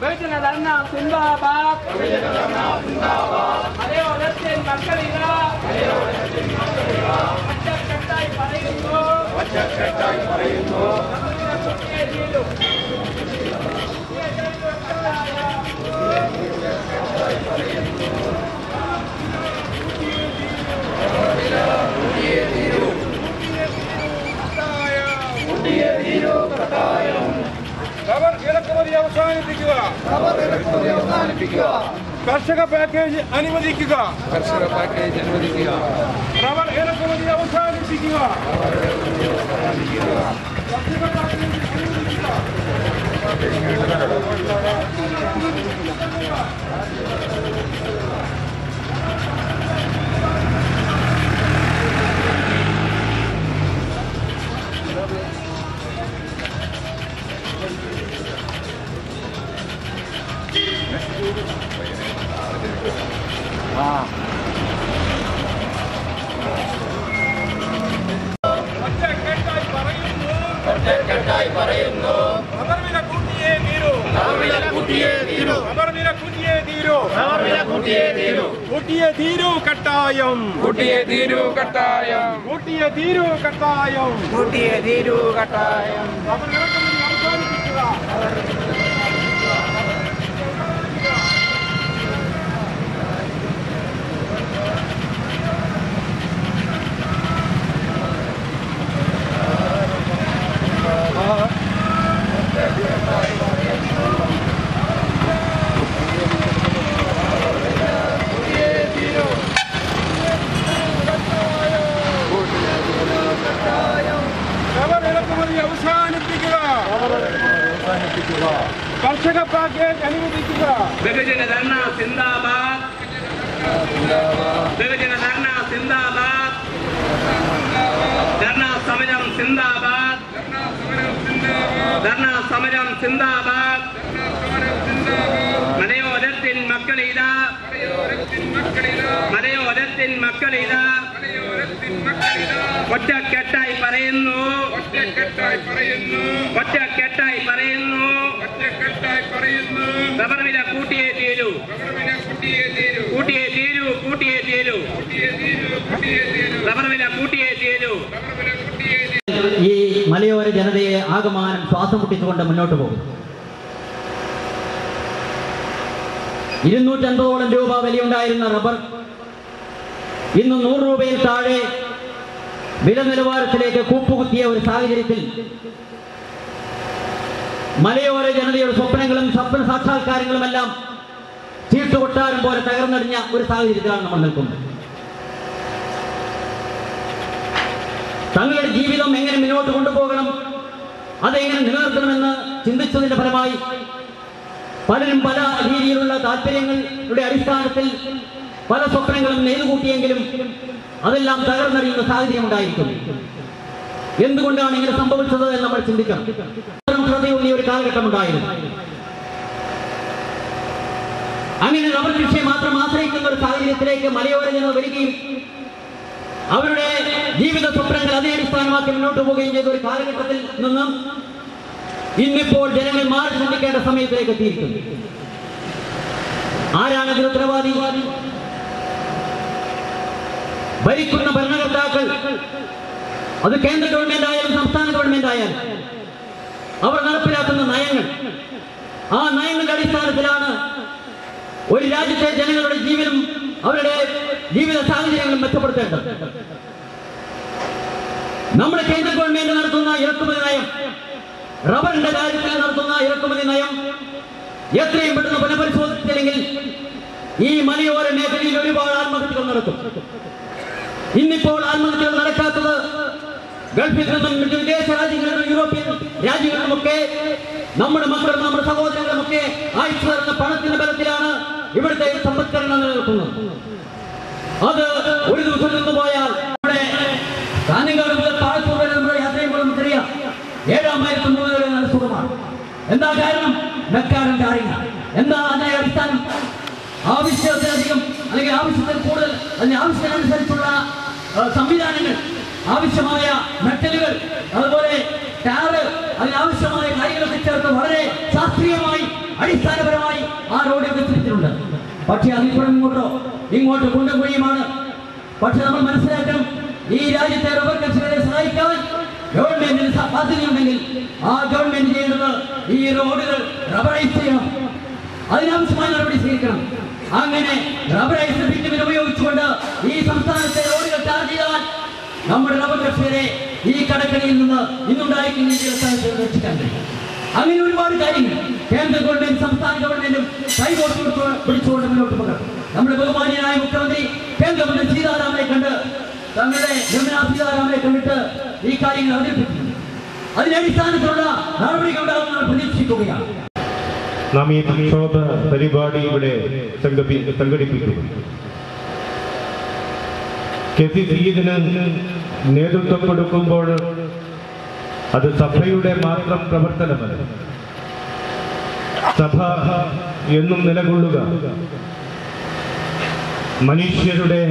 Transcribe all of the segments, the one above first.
ബഹുജന ധർണ സിന്ദാബാദ് മലയോരത്തിൽ മക്കളിതാ ഒറ്റക്കെട്ടായി പറയുന്നു ഒറ്റക്കെട്ടായി ഇറക്കുമതി അവസാനിപ്പിക്കുക കർഷക പാക്കേജ് അനുവദിക്കുക കർഷക പാക്കേജ് അനുവദിക്കുക റബ്ബർ ഇറക്കുമതി അവസാനിപ്പിക്കുക കർഷക പാക്കേജ് അനുവദിക്കുക പറയുന്നു ഒറ്റക്കെട്ടായി പറയുന്നു റബ്ബർ വില കൂട്ടിയേ തീരൂ വില കൂട്ടിയേ തീരൂ റബ്ബർ വില കൂട്ടിയേ തീരൂ വില കൂട്ടിയേ തീരൂ കൂട്ടിയേ തീരൂ കട്ടായം കൂട്ടിയേ തീരൂ കട്ടായം കൂട്ടിയേ തീരൂ കട്ടായം കൂട്ടിയേ തീരൂ കട്ടായം റബ്ബർ അവസാനിപ്പിക്കുക റബ്ബർ ഇറക്കുമതി അവസാനിപ്പിക്കുക കർഷക പാക്കേജ് അനുവദിക്കുക ബഹുജന ധർണ സിന്ദാബാദ് ബഹുജന ധർണ സിന്ദാബാദ് ധർണ സമരം സിന്ദാബാദ് ധർണ സമരം സിന്ദാബാദ്. മലയോരത്തിൻ മക്കളിതാ മലയോരത്തിൻ മക്കളിതാ ഒറ്റക്കെട്ടായി പറയുന്നു ഒറ്റക്കെട്ടായി പറയുന്നു. ഒറ്റക്കെട്ടായി പറയുന്നു. ഒറ്റക്കെട്ടായി പറയുന്നു റബ്ബർ വില കൂട്ടിയേ തീരൂ. കൂട്ടിയേ തീരൂ കൂട്ടിയേ തീരൂ. റബ്ബർ വില കൂട്ടിയേ തീരൂ. മലയോര ജനതയെ ആകമാനം ശ്വാസം മുട്ടിച്ചുകൊണ്ട് മുന്നോട്ട് പോകും. ഇരുന്നൂറ്റൻപതോളം രൂപ വിലയുണ്ടായിരുന്ന റബ്ബർ ഇന്ന് നൂറ് രൂപയിൽ താഴെ വില നിലവാരത്തിലേക്ക് കൂപ്പുകുത്തിയ ഒരു സാഹചര്യത്തിൽ മലയോര ജനതയുടെ സ്വപ്നങ്ങളും സ്വപ്ന സാക്ഷാത്കാരങ്ങളുമെല്ലാം ചീട്ടുകൊട്ടാരം പോലെ തകർന്നടിഞ്ഞ ഒരു സാഹചര്യത്തിലാണ് നമ്മൾ നിൽക്കുന്നത്. തങ്ങളുടെ ജീവിതം എങ്ങനെ മുന്നോട്ട് കൊണ്ടുപോകണം? അതെങ്ങനെ നിലനിർത്തണമെന്ന് ചിന്തിച്ചതിന്റെ ഫലമായി പലരും പല രീതിയിലുള്ള താല്പര്യങ്ങളുടെ അടിസ്ഥാനത്തിൽ പല സ്വപ്നങ്ങളും നെയ്തുകൂട്ടിയെങ്കിലും അതെല്ലാം തകർന്നറിയുന്ന സാഹചര്യം ഉണ്ടായിരിക്കും എന്തുകൊണ്ടാണ് ഇങ്ങനെ സംഭവിച്ചത് എന്ന് നമ്മൾ ചിന്തിക്കണം. ശ്രദ്ധയുള്ള ഒരു കാലഘട്ടം ഉണ്ടായിരുന്നു. അങ്ങനെ റബ്ബർ കൃഷിയെ മാത്രം ആശ്രയിക്കുന്ന ഒരു സാഹചര്യത്തിലേക്ക് മലയോര ജനത വരികയും അവരുടെ ജീവിത സ്വപ്നങ്ങൾ അതേ അടിസ്ഥാനമാക്കി മുന്നോട്ട് പോവുകയും ചെയ്ത ഒരു കാലഘട്ടത്തിൽ നിന്നും ഇന്നിപ്പോൾ ജനങ്ങൾ മാറി ചിന്തിക്കേണ്ട സമയത്തിലേക്ക് എത്തിയിരിക്കുന്നു. ആരാണ് ഇതിന് ഉത്തരവാദി? ഭരിക്കുന്ന ഭരണകർത്താക്കൾ. അത് കേന്ദ്ര ഗവൺമെന്റ് ആയാലും സംസ്ഥാന ഗവൺമെന്റ് ആയാലും. അവർ നടപ്പിലാക്കുന്ന നയങ്ങൾ. ആ നയങ്ങളുടെ അടിസ്ഥാനത്തിലാണ് ഒരു രാജ്യത്തെ ജനങ്ങളുടെ ജീവനും അവരുടെ ജീവിത സാഹചര്യങ്ങളും മെച്ചപ്പെടുത്തേണ്ടത്. നമ്മുടെ കേന്ദ്ര ഗവൺമെന്റ് നടത്തുന്ന ഇറക്കുമതി നയം റബ്ബറിന്റെ കാര്യത്തിൽ നടത്തുന്ന ഇറക്കുമതി നയം എത്രയും പെട്ടെന്ന് പുനഃപരിശോധിച്ചില്ലെങ്കിൽ ഈ മലയോര മേഖലയിൽ ഒരുപാട് ആത്മഹത്യകൾ നടക്കും. ഇന്നിപ്പോൾ ആത്മഹത്യകൾ നടക്കാത്തത് ഗൾഫിൽ നിന്നും മറ്റ് വിദേശ രാജ്യങ്ങളിൽ നിന്നും യൂറോപ്യൻ രാജ്യങ്ങളിലുമൊക്കെ നമ്മുടെ മക്കളും നമ്മുടെ സഹോദരങ്ങളുമൊക്കെ അയച്ചു തരുന്ന പണത്തിന്റെ ബലത്തിലാണ് ഇവിടുത്തെ സമ്പദ്ഘടന നിലനിൽക്കുന്നത്. അത് ഒരു ദിവസം നിന്ന് പോയാൽ ഇവിടെ കാഞ്ഞങ്ങാട് മുതൽ പാലത്തൂർ വരെ നമ്മുടെ യാത്രയും പോലും നമുക്കറിയാം ഏഴാം മൈൽ മുതൽ നല്ല സുഖമാണ്. എന്താ കാരണം? മെക്കാരന്റെ അറിയില്ല എന്താ അതിന്റെ അടിസ്ഥാനം? ആവശ്യത്തിലധികം അല്ലെങ്കിൽ ആവശ്യത്തിൽ കൂടുതൽ അതിന്റെ ആവശ്യത്തിനനുസരിച്ചുള്ള സംവിധാനങ്ങൾ ആവശ്യമായ മെറ്റലുകൾ അതുപോലെ ടാറ് അതിനാവശ്യമായ കാര്യങ്ങളൊക്കെ ചേർത്ത് വളരെ ശാസ്ത്രീയമായി അടി അടിസ്ഥാനപരമായി ആ റോഡ് വികസിപ്പിച്ചിട്ടുണ്ട് പക്ഷേ അതിപ്പുറം ഇങ്ങോട്ടോ? ഇങ്ങോട്ട് കൊണ്ടുപോയുമാണ്. പക്ഷെ നമ്മൾ മനസ്സിലാക്കണം ഈ രാജ്യത്തെ റബ്ബർ കർഷകരെ സഹായിക്കാൻ ഗവൺമെന്റിന് സാധ്യതയുണ്ടെങ്കിൽ ആ ഗവൺമെന്റ് ചെയ്യേണ്ടത് ഈ റോഡുകൾ റബ്ബറൈസ് ചെയ്യണം. അതിനാവശ്യമായ നടപടി സ്വീകരിക്കണം. അങ്ങനെ റബ്ബറൈസ് ബിറ്റുമിൽ ഉപയോഗിച്ചുകൊണ്ട് ഈ സംസ്ഥാനത്തെ റോഡുകൾ ചാർജ് ചെയ്താൽ നമ്മുടെ റബ്ബർ കർഷകരെ ഈ കടക്കണിയിൽ നിന്ന് ഇന്നുണ്ടായിരിക്കുന്ന രക്ഷിക്കാൻ കഴിയും. അങ്ങനെ ഒരുപാട് കാര്യങ്ങൾ കേന്ദ്ര ഗവൺമെന്റ് സംസ്ഥാന ഗവൺമെന്റും കൈകോർത്ത് പിടിച്ചു- പിടിച്ചുകൊണ്ട് മുന്നോട്ട് പോകണം. നമ്മുടെ ബഹുമാനിയായ മുഖ്യമന്ത്രി കേന്ദ്രമന്ത്രി സീതാരാമനെ കണ്ട് തങ്ങളുടെ നിർമ്മലാ സീതാരാമനെ കണ്ടിട്ട് ഈ കാര്യങ്ങൾ അവതരിപ്പിക്കുന്നു. അതിന്റെ അടിസ്ഥാനത്തിലുള്ള നടപടികൾ ഉണ്ടാകുമെന്ന് പ്രതീക്ഷിക്കുകയാണ്. നാം ഈ പ്രക്ഷോഭ പരിപാടി ഇവിടെ സംഘടി സംഘടിപ്പിക്കുന്നു. കെ സി സീദിന് നേതൃത്വം കൊടുക്കുമ്പോൾ അത് സഭയുടെ മാത്രം പ്രവർത്തനമല്ല. സഭ എന്നും നിലകൊള്ളുക. മനുഷ്യരുടെ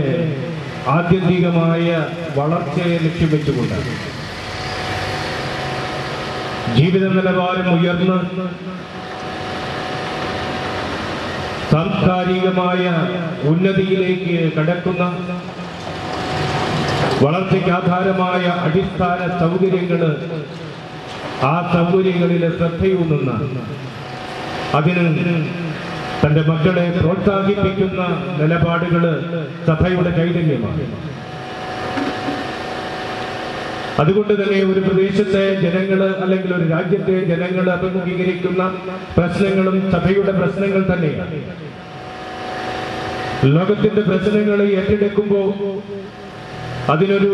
ആത്യന്തികമായ വളർച്ചയെ ലക്ഷ്യം വെച്ചുകൊണ്ട് ജീവിത നിലവാരം ഉയർന്ന് സാംസ്കാരികമായ ഉന്നതിയിലേക്ക് കടക്കുന്ന വളർച്ചയ്ക്ക് ആധാരമായ അടിസ്ഥാന സൗകര്യങ്ങൾ ആ സൗകര്യങ്ങളിൽ ശ്രദ്ധയൂന്നുന്ന അതിന് തന്റെ മക്കളെ പ്രോത്സാഹിപ്പിക്കുന്ന നിലപാടുകൾ സഭയുടെ ചൈതന്യമാണ് അതുകൊണ്ട് തന്നെ ഒരു പ്രദേശത്തെ ജനങ്ങൾ അല്ലെങ്കിൽ ഒരു രാജ്യത്തെ ജനങ്ങൾ അഭിമുഖീകരിക്കുന്ന പ്രശ്നങ്ങളും സഭയുടെ പ്രശ്നങ്ങൾ തന്നെയാണ്. ലോകത്തിന്റെ പ്രശ്നങ്ങൾ ഏറ്റെടുക്കുമ്പോൾ അതിനൊരു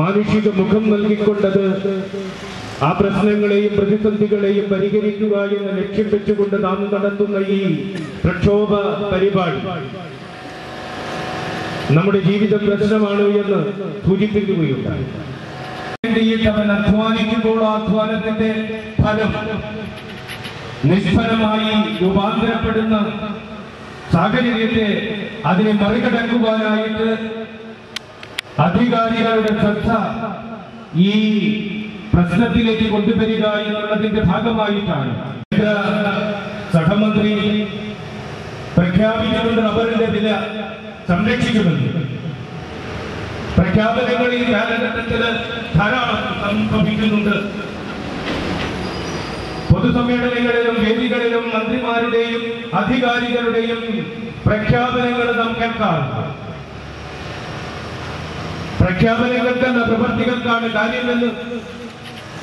മാനുഷിക മുഖം നൽകിക്കൊണ്ടത് ആ പ്രശ്നങ്ങളെയും പ്രതിസന്ധികളെയും പരിഹരിക്കുക എന്ന് ലക്ഷ്യം വെച്ചുകൊണ്ട് നാം നടത്തുന്ന ഈ പ്രക്ഷോഭ പരിപാടി നമ്മുടെ ജീവിത പ്രശ്നമാണ് എന്ന് സൂചിപ്പിക്കുകയുണ്ടായി. അധ്വാനിക്കുമ്പോൾ അധ്വാനത്തിന്റെ ഫലം നിഷ്ഫലമായി രൂപാന്തരപ്പെടുന്ന സാഹചര്യത്തെ അതിനെ മറികടക്കുവാനായിട്ട് അധികാരികളുടെ ശ്രദ്ധ ഈ പ്രശ്നത്തിലേക്ക് കൊണ്ടുവരിക എന്നുള്ളതിന്റെ ഭാഗമായിട്ടാണ്. സഹമന്ത്രി പ്രഖ്യാപിച്ചിട്ടുണ്ട് റബ്ബറിന്റെ വില സംരക്ഷിക്കുമെന്ന്. പ്രഖ്യാപനങ്ങൾ ഈ കാലഘട്ടത്തിൽ ധാരാളം സംഭവിക്കുന്നുണ്ട്. പൊതുസമ്മേളനങ്ങളിലും വേദികളിലും മന്ത്രിമാരുടെയും അധികാരികളുടെയും പ്രഖ്യാപനങ്ങൾ നാം കേൾക്കാറുണ്ട്. പ്രഖ്യാപനങ്ങൾക്കല്ല പ്രവർത്തികൾക്കാണ് കാര്യമെന്ന്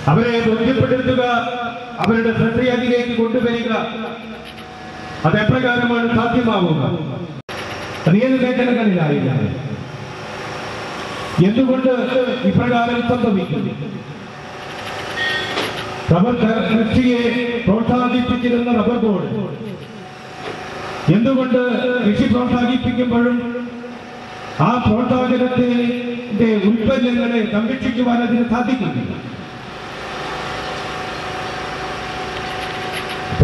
അവരെ ബോധ്യപ്പെടുത്തുക അവരുടെ ശ്രദ്ധയെ അതിലേക്ക് കൊണ്ടുവരിക. അതെപ്രകാരമാണ് സാധ്യമാവുക. നിയമലേഖനങ്ങളിലായില്ല എന്തുകൊണ്ട് ഇപ്രകാരം സംഭവിക്കുന്നു? റബ്ബർ കൃഷിയെ പ്രോത്സാഹിപ്പിച്ചിരുന്ന റബർ ബോർഡ്. എന്തുകൊണ്ട് കൃഷി പ്രോത്സാഹിപ്പിക്കുമ്പോഴും ആ പ്രോത്സാഹനത്തിന്റെ ഉൽപ്പന്നങ്ങളെ സംരക്ഷിക്കുവാൻ അതിന് സാധിക്കുന്നില്ല?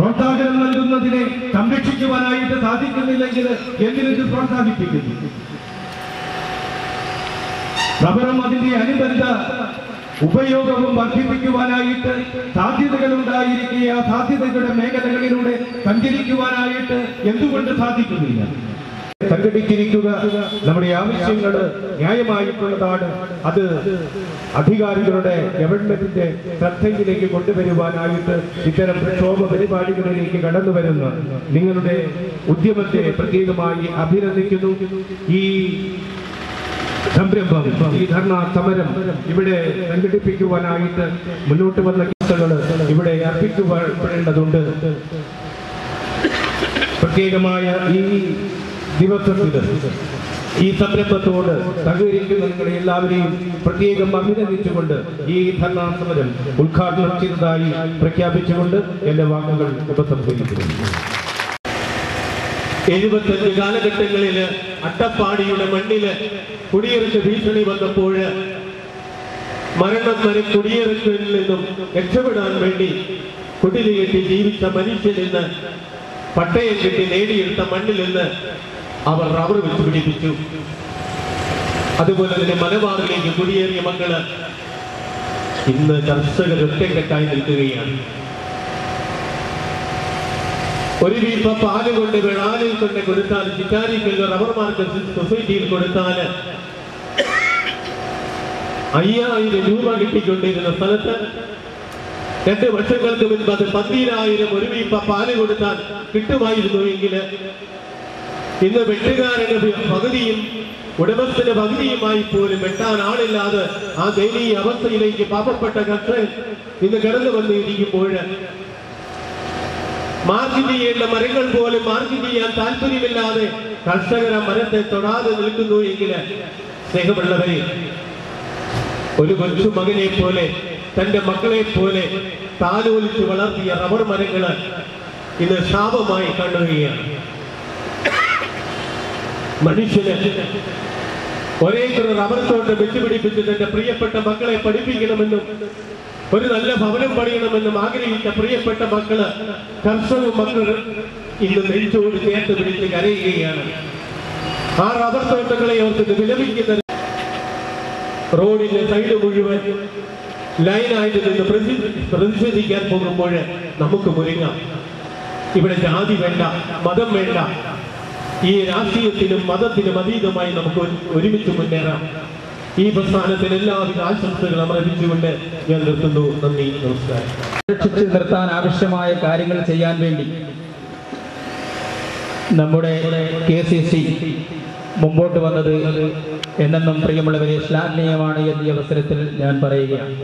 പ്രോത്സാഹനം നൽകുന്നതിനെ സംരക്ഷിക്കുവാനായിട്ട് സാധിക്കുന്നില്ലെങ്കിൽ എന്തിനു പ്രോത്സാഹിപ്പിക്കുന്നു? റബ്ബറും അതിന്റെ അനുബന്ധ ഉപയോഗവും വർദ്ധിപ്പിക്കുവാനായിട്ട് സാധ്യതകൾ ഉണ്ടായിരിക്കെ ആ സാധ്യതകളുടെ മേഖലകളിലൂടെ സഞ്ചരിക്കുവാനായിട്ട് എന്തുകൊണ്ട് സാധിക്കുന്നില്ല? സംഘടിച്ചിരിക്കുക നമ്മുടെ ആവശ്യങ്ങൾ ന്യായമായിട്ടുള്ളതാണ്. അത് അധികാരികളുടെ ഗവൺമെന്റിന്റെ ശ്രദ്ധയിലേക്ക് കൊണ്ടുവരുവാനായിട്ട് ഇത്തരം പ്രക്ഷോഭ പരിപാടികളിലേക്ക് കടന്നു വരുന്ന നിങ്ങളുടെ ഉദ്യമത്തെ പ്രത്യേകമായി അഭിനന്ദിക്കുന്നു. ഈ സംരംഭം ഈ ധർണ സമരം ഇവിടെ സംഘടിപ്പിക്കുവാനായിട്ട് മുന്നോട്ട് വന്ന കേസുകൾ ഇവിടെ അർപ്പിക്കപ്പെടേണ്ടതുണ്ട് പ്രത്യേകമായ ഈ ദിവസത്തിൽ ഈ സംരംഭത്തോട് സഹകരിക്കുന്ന എല്ലാവരെയും പ്രത്യേകം അഭിനന്ദിച്ചുകൊണ്ട് ഈ ധർണാ സമരം ഉദ്ഘാടനം ചെയ്തതായി പ്രഖ്യാപിച്ചുകൊണ്ട് എന്റെ വാക്കുകൾ ഉപസംഹരിക്കുന്നു. എഴുപത്തഞ്ച് കാലഘട്ടങ്ങളിൽ അട്ടപ്പാടിയുടെ മണ്ണിൽ കുടിയേറ്റ ഭീഷണി വന്നപ്പോൾ മരണം വരെ കുടിയിറക്കിൽ നിന്നും രക്ഷപ്പെടാൻ വേണ്ടി കുടിലുകെട്ടി ജീവിച്ച മനുഷ്യനിന്ന് പട്ടയം കെട്ടി നേടിയെടുത്ത മണ്ണിൽ നിന്ന് അവർ റബ്ബർ വെച്ച് പിടിപ്പിച്ചു. അതുപോലെ തന്നെ മലബാറിലേക്ക് കുടിയേറിയ മക്കൾ ഇന്ന് കർഷകർ ഒറ്റക്കെട്ടായി നിൽക്കുകയാണ്. ഒരു വീപ്പ പാൽ കൊണ്ട് വെളാലിൽ കൊണ്ട് കൊടുത്താൽ ചിറ്റാരിക്കല്ല് റബ്ബർ മാർക്കറ്റ് സൊസൈറ്റിയിൽ കൊടുത്താൽ അയ്യായിരം രൂപ കിട്ടിക്കൊണ്ടിരുന്ന സ്ഥലത്ത് രണ്ട് വർഷങ്ങൾക്ക് മുൻപ് അത് പത്തിരായിരം ഒരു വീപ്പ പാൽ കൊടുത്താൽ കിട്ടുമായിരുന്നു എങ്കിൽ ഇന്ന് വെട്ടുകാരന് പകുതിയും ഉടമസ്ഥന് പകുതിയുമായി പോലും വെട്ടാൻ ആളില്ലാതെ ആ ദയനീയ അവസ്ഥയിലേക്ക് പാപപ്പെട്ട കർഷകൻ ഇന്ന് കടന്നു വന്നിരിക്കുമ്പോൾ മാർക്കറ്റ് ചെയ്യേണ്ട മരങ്ങൾ പോലും മാർക്കറ്റ് ചെയ്യാൻ താല്പര്യമില്ലാതെ കർഷകർ ആ മരത്തെ തൊടാതെ നിൽക്കുന്നു എങ്കിൽ സ്നേഹമുള്ളവരെ ഒരു കൊച്ചു മകനെ പോലെ തന്റെ മക്കളെ പോലെ താലോലിച്ച് വളർത്തിയ റബ്ബർ മരങ്ങൾ ഇന്ന് ശാപമായി കാണുകയാണ്. മനുഷ്യന് ഒരേക്കർ റബ്ബർ തോട്ടം വെച്ചുപിടിപ്പിച്ച് തന്റെ പ്രിയപ്പെട്ട മക്കളെ പഠിപ്പിക്കണമെന്നും ഒരു നല്ല ഭവനം പണിയണമെന്നും ആഗ്രഹിച്ച പ്രിയപ്പെട്ട മക്കൾ കർഷക മക്കൾ ഇന്ന് നെഞ്ചോട് ചേർത്ത് പിടിച്ച് കരയുകയാണ്. ആ റബ്ബർ തോട്ടങ്ങളെ അവർക്ക് വിലപിക്കുന്ന റോഡിന്റെ സൈഡ് മുഴുവൻ ലൈനായിട്ട് നിന്ന് പ്രതി പ്രതിഷേധിക്കാൻ പോകുമ്പോൾ നമുക്ക് മുരുങ്ങാം ഇവിടെ ജാതി വേണ്ട മതം വേണ്ട ഈ രാഷ്ട്രീയത്തിലും മതത്തിലും അതീതമായി നമുക്ക് ഒരുമിച്ച് മുന്നേറാം. ഈ പ്രസ്ഥാനത്തിന് എല്ലാവിധ ആശംസകളും അർപ്പിച്ചുകൊണ്ട് ഞാൻ നിർത്തുന്നു. നന്ദി നമസ്കാരം. രക്ഷിച്ച് നിർത്താൻ ആവശ്യമായ കാര്യങ്ങൾ ചെയ്യാൻ വേണ്ടി നമ്മുടെ കെ സി സി മുമ്പോട്ട് വന്നത് എന്നെന്നും പ്രിയമുള്ളവരെ ശ്ലാഘനീയമാണ് എന്നീ അവസരത്തിൽ ഞാൻ പറയുകയാണ്.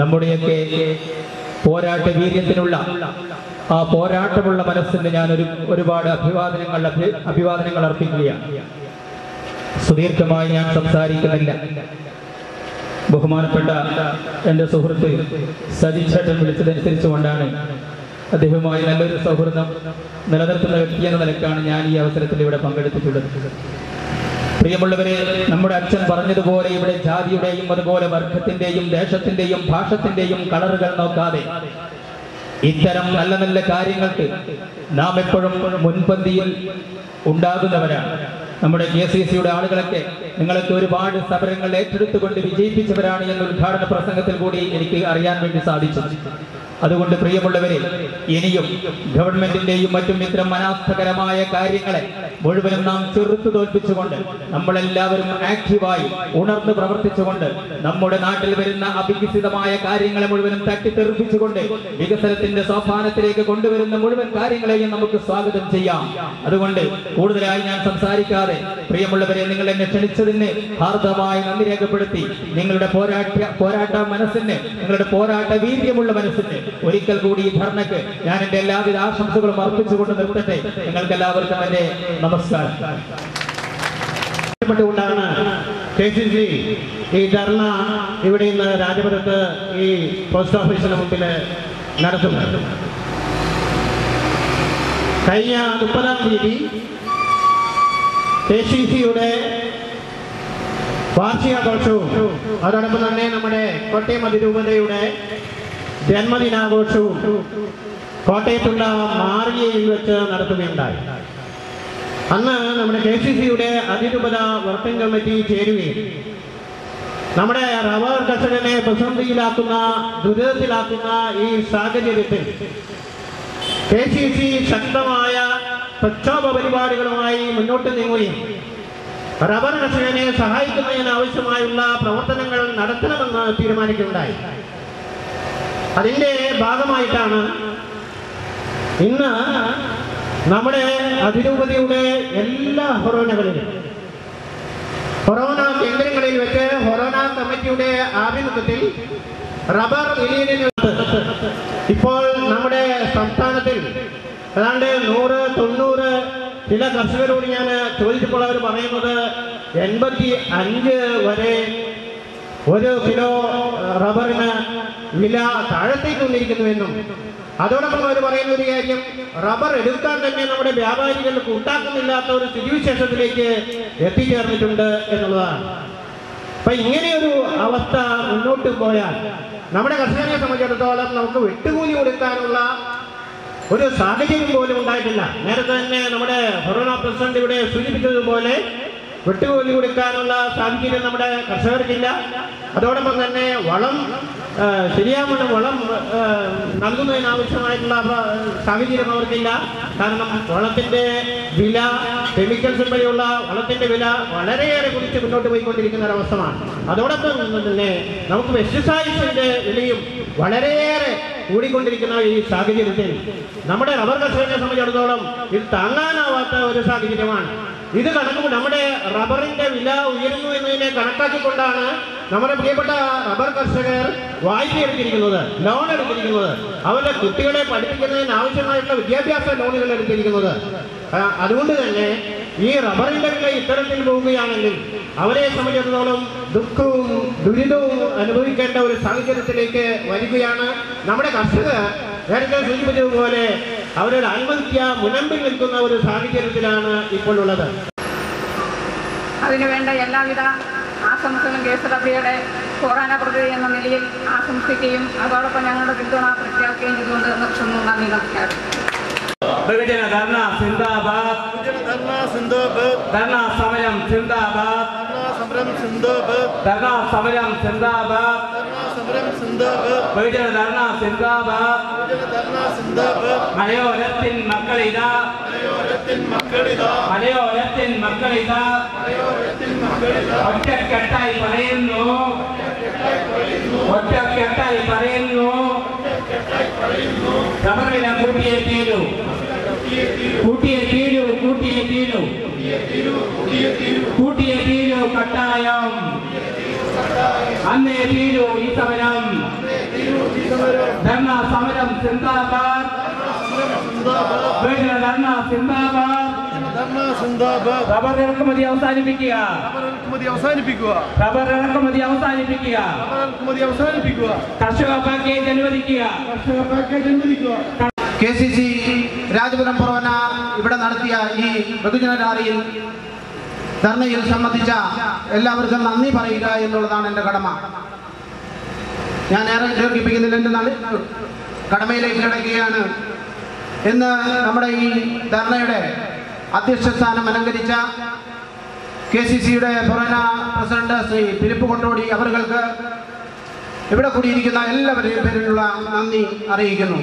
നമ്മുടെയൊക്കെ പോരാട്ട വീര്യത്തിനുള്ള ആ പോരാട്ടമുള്ള മനസ്സിന് ഞാൻ ഒരു ഒരുപാട് അഭിവാദനങ്ങൾ അഭിവാദനങ്ങൾ അർപ്പിക്കുകയാണ്. സുദീർഘമായി ഞാൻ സംസാരിക്കുന്നില്ല. ബഹുമാനപ്പെട്ട എന്റെ സുഹൃത്ത് സജിച്ചേട്ടൻ ചേട്ടൻ വിളിച്ചതനുസരിച്ച് കൊണ്ടാണ് അദ്ദേഹവുമായി നല്ലൊരു സൗഹൃദം നിലനിർത്തുന്ന വ്യക്തി എന്ന നിലക്കാണ് ഞാൻ ഈ അവസരത്തിൽ ഇവിടെ പങ്കെടുത്തിട്ടുള്ളത്. പ്രിയമുള്ളവരെ നമ്മുടെ അച്ഛൻ പറഞ്ഞതുപോലെ ഇവിടെ ജാതിയുടെയും അതുപോലെ വർഗത്തിന്റെയും ദേശത്തിന്റെയും ഭാഷത്തിന്റെയും കളറുകൾ നോക്കാതെ ഇത്തരം നല്ല നല്ല കാര്യങ്ങൾക്ക് നാം എപ്പോഴും മുൻപന്തിയിൽ ഉണ്ടാകുന്നവരാണ്. നമ്മുടെ കെ സി സിയുടെ ആളുകളൊക്കെ നിങ്ങളൊക്കെ ഒരുപാട് സമരങ്ങൾ ഏറ്റെടുത്തുകൊണ്ട് വിജയിപ്പിച്ചവരാണ് എന്ന ഉദ്ഘാടന പ്രസംഗത്തിൽ കൂടി എനിക്ക് അറിയാൻ വേണ്ടി സാധിച്ചു. അതുകൊണ്ട് പ്രിയമുള്ളവരെ ഇനിയും ഗവൺമെന്റിന്റെയും മറ്റും ഇത്തരം അനാസ്ഥകരമായ കാര്യങ്ങളെ മുഴുവനും നാം ചെറുത്തു തോൽപ്പിച്ചുകൊണ്ട് നമ്മളെല്ലാവരും ആക്റ്റീവായി ഉണർന്ന് പ്രവർത്തിച്ചുകൊണ്ട് നമ്മുടെ നാട്ടിൽ വരുന്ന അവികസിതമായ കാര്യങ്ങളെ മുഴുവനും തട്ടിത്തെറിപ്പിച്ചുകൊണ്ട് വികസനത്തിന്റെ സോപാനത്തിലേക്ക് കൊണ്ടുവരുന്ന മുഴുവൻ കാര്യങ്ങളെയും നമുക്ക് സ്വാഗതം ചെയ്യാം. അതുകൊണ്ട് കൂടുതലായി ഞാൻ സംസാരിക്കാതെ പ്രിയമുള്ളവരെ നിങ്ങൾ എന്നെ ക്ഷണിച്ചതിന് ഹാർദമായി നന്ദി രേഖപ്പെടുത്തി. നിങ്ങളുടെ പോരാട്ട പോരാട്ട മനസ്സിന് നിങ്ങളുടെ പോരാട്ട വീര്യമുള്ള മനസ്സിന് ഒരിക്കൽ കൂടി ഈ ധർണയ്ക്ക് ഞാൻ എന്റെ എല്ലാവിധ ആശംസകളും അർപ്പിച്ചുകൊണ്ട് നിർത്തട്ടെ. നിങ്ങൾക്ക് എല്ലാവർക്കും എന്റെ നമസ്കാരം ഈ ധർണ ഇവിടെ ഇന്ന് രാജപുരത്ത് ഈ പോസ്റ്റ് ഓഫീസിന് മുമ്പിൽ നടത്തുന്നത്. കഴിഞ്ഞ മുപ്പതാം തീയതി കെ സി സിയുടെ വാർഷികാഘോഷവും അതോടൊപ്പം തന്നെ നമ്മുടെ കോട്ടയം അതിരൂപതയുടെ ജന്മദിനാഘോഷവും കോട്ടയത്തുള്ള മാറിയയിൽ വെച്ച് നടത്തുകയുണ്ടായി. അന്ന് നമ്മുടെ കെ സി സിയുടെ അതിരൂപത വർക്കിംഗ് കമ്മിറ്റി ചേരുകയും നമ്മുടെ റബ്ബർ കർഷകനെ പ്രതിസന്ധിയിലാക്കുന്ന ദുരിതത്തിലാക്കുന്ന ഈ സാഹചര്യത്തിൽ കെ സി സി ശക്തമായ പ്രക്ഷോഭ പരിപാടികളുമായി മുന്നോട്ട് നീങ്ങുകയും റബ്ബർ കർഷകനെ സഹായിക്കുന്നതിന് ആവശ്യമായുള്ള പ്രവർത്തനങ്ങൾ നടത്തണമെന്ന് തീരുമാനിക്കുകയുണ്ടായി. അതിന്റെ ഭാഗമായിട്ടാണ് ഇന്ന് നമ്മുടെ അതിരൂപതയുടെ എല്ലാ ഹൊറോനകളിലും ഹൊറോന കേന്ദ്രങ്ങളിൽ വെച്ച് ഹൊറോന കമ്മിറ്റിയുടെ ആഭിമുഖ്യത്തിൽ റബ്ബർ ഇപ്പോൾ നമ്മുടെ സംസ്ഥാനത്തിൽ ഏതാണ്ട് നൂറ് തൊണ്ണൂറ് ചില കർഷകരോട് ഞാൻ ചോദിച്ചപ്പോൾ അവർ പറയുന്നത് എൺപത്തി അഞ്ച് വരെ ഒരു കിലോ റബ്ബറിന് വില താഴത്തേക്ക് വന്നിരിക്കുന്നുവെന്നും അതോടൊപ്പം അവർ പറയുന്ന ഒരു കാര്യം റബ്ബർ എടുക്കാൻ തന്നെ നമ്മുടെ വ്യാപാരികൾ കൂട്ടാക്കുന്നില്ലാത്ത ഒരു സ്ഥിതിവിശേഷത്തിലേക്ക് എത്തിച്ചേർന്നിട്ടുണ്ട് എന്നുള്ളതാണ്. അപ്പൊ ഇങ്ങനെയൊരു അവസ്ഥ മുന്നോട്ട് പോയാൽ നമ്മുടെ കർഷകനെ സംബന്ധിച്ചിടത്തോളം നമുക്ക് വെട്ടുകൂലി കൊടുക്കാനുള്ള ഒരു സാഹചര്യം പോലും ഉണ്ടായിട്ടില്ല. നേരത്തെ തന്നെ നമ്മുടെ കൊറോണ പ്രസിഡന്റ് ഇവിടെ സൂചിപ്പിച്ചതുപോലെ വെട്ടുകൂലി കൊടുക്കാനുള്ള സാഹചര്യം നമ്മുടെ കർഷകർക്കില്ല. അതോടൊപ്പം തന്നെ വളം ശരിയാവണ്ണം വളം നൽകുന്നതിനാവശ്യമായിട്ടുള്ള സാഹചര്യം അവർക്കില്ല. കാരണം വളത്തിന്റെ വില കെമിക്കൽസ് വഴിയുള്ള വളത്തിന്റെ വില വളരെയേറെ കുറിച്ച് മുന്നോട്ട് പോയിക്കൊണ്ടിരിക്കുന്ന ഒരവസ്ഥമാണ്. അതോടൊപ്പം തന്നെ നമുക്ക് പെസ്റ്റിസൈഡ്സിന്റെ വിലയും വളരെയേറെ കൂടിക്കൊണ്ടിരിക്കുന്ന ഈ സാഹചര്യത്തിൽ നമ്മുടെ റബ്ബർ കർഷകരെ സംബന്ധിച്ചിടത്തോളം ഇത് താങ്ങാനാവാത്ത ഒരു സാഹചര്യമാണ്. ഇത് കണക്ക് നമ്മുടെ റബ്ബറിന്റെ വില ഉയരുന്നു എന്നതിനെ കണക്കാക്കിക്കൊണ്ടാണ് നമ്മുടെ പ്രിയപ്പെട്ട റബ്ബർ കർഷകർ വായ്പ എടുത്തിരിക്കുന്നത് ലോൺ എടുത്തിരിക്കുന്നത് അവരുടെ കുട്ടികളെ പഠിപ്പിക്കുന്നതിന് ആവശ്യമായിട്ടുള്ള വിദ്യാഭ്യാസ ലോണുകൾ എടുത്തിരിക്കുന്നത്. അതുകൊണ്ട് തന്നെ ഈ റബ്ബറിന്റെ വില ഇത്തരത്തിൽ പോവുകയാണെങ്കിൽ അവരെ സംബന്ധിച്ചിടത്തോളം ദുഃഖവും ദുരിതവും അനുഭവിക്കേണ്ട ഒരു സാഹചര്യത്തിലേക്ക് വരികയാണ്. നമ്മുടെ കർഷകർ നേരത്തെ സൂചിപ്പിച്ചതുപോലെ അവരുടെ ആത്മഹത്യ മുനമ്പിൽ നിൽക്കുന്ന ഒരു സാഹചര്യത്തിലാണ് ഇപ്പോൾ ഉള്ളത്. അതിനുവേണ്ട എല്ലാവിധ ആശംസകളും കെ എസ് ഡബ്ല്യുടെ കൊറോണ പ്രതി എന്ന നിലയിൽ ആശംസിക്കുകയും അതോടൊപ്പം ഞങ്ങളുടെ പിന്തുണ പ്രഖ്യാപിക്കുകയും ചെയ്തുകൊണ്ട് നിർത്തുന്നു. നന്ദി നമസ്കാരം. ബഹുജന ധർണ സിന്ദാബാദ്. ധർണ സമരം സിന്ദാബാദ്. ധർണ സമരം സിന്ദാബാദ്. ധർണ സമരം സിന്ദാബാദ്. മലയോരത്തിൻ മക്കളിതാ മലയോരത്തിൻ മക്കളിതാ ഒറ്റക്കെട്ടായി പറയുന്നു ഒറ്റക്കെട്ടായി പറയുന്നു റബ്ബർ വില കൂട്ടിയേ തീരൂ കൂട്ടിയേ തീരൂ കൂട്ടിയേ തീരൂ കൂട്ടിയേ തീരൂ കട്ടായം അന്നേ ഈ സമരം. ധർണ സമരം സിന്ദാബാദ്. ധർണ സിന്ദാബാദ്. റബ്ബർ അവസാനിപ്പിക്കുക. അവസാനിപ്പിക്കുക അവസാനിപ്പിക്കുക അവസാനിപ്പിക്കുക. കർഷക പാക്കേജ് അനുവദിക്കുക. പാക്കേജ് അനുവദിക്കുക കെ സി സി രാജപുരം പ്രവന ഇവിടെ നടത്തിയ ഈ ബഹുജന റാലിയിൽ ധർണയിൽ സംബന്ധിച്ച എല്ലാവർക്കും നന്ദി പറയുക എന്നുള്ളതാണ് എന്റെ കടമ. ഞാൻ ഏറെ ദീർഘിപ്പിക്കുന്നില്ല എന്റെ നല്ല കടമയിലേക്ക് കിടക്കുകയാണ്. ഇന്ന് നമ്മുടെ ഈ ധർണയുടെ അധ്യക്ഷ സ്ഥാനം അലങ്കരിച്ച കെ സി സിയുടെ പുറന പ്രസിഡന്റ് ശ്രീ ഫിലിപ്പ് കൊണ്ടോടി അവർക്ക് ഇവിടെ കൂടിയിരിക്കുന്ന എല്ലാവരുടെയും പേരിലുള്ള നന്ദി അറിയിക്കുന്നു.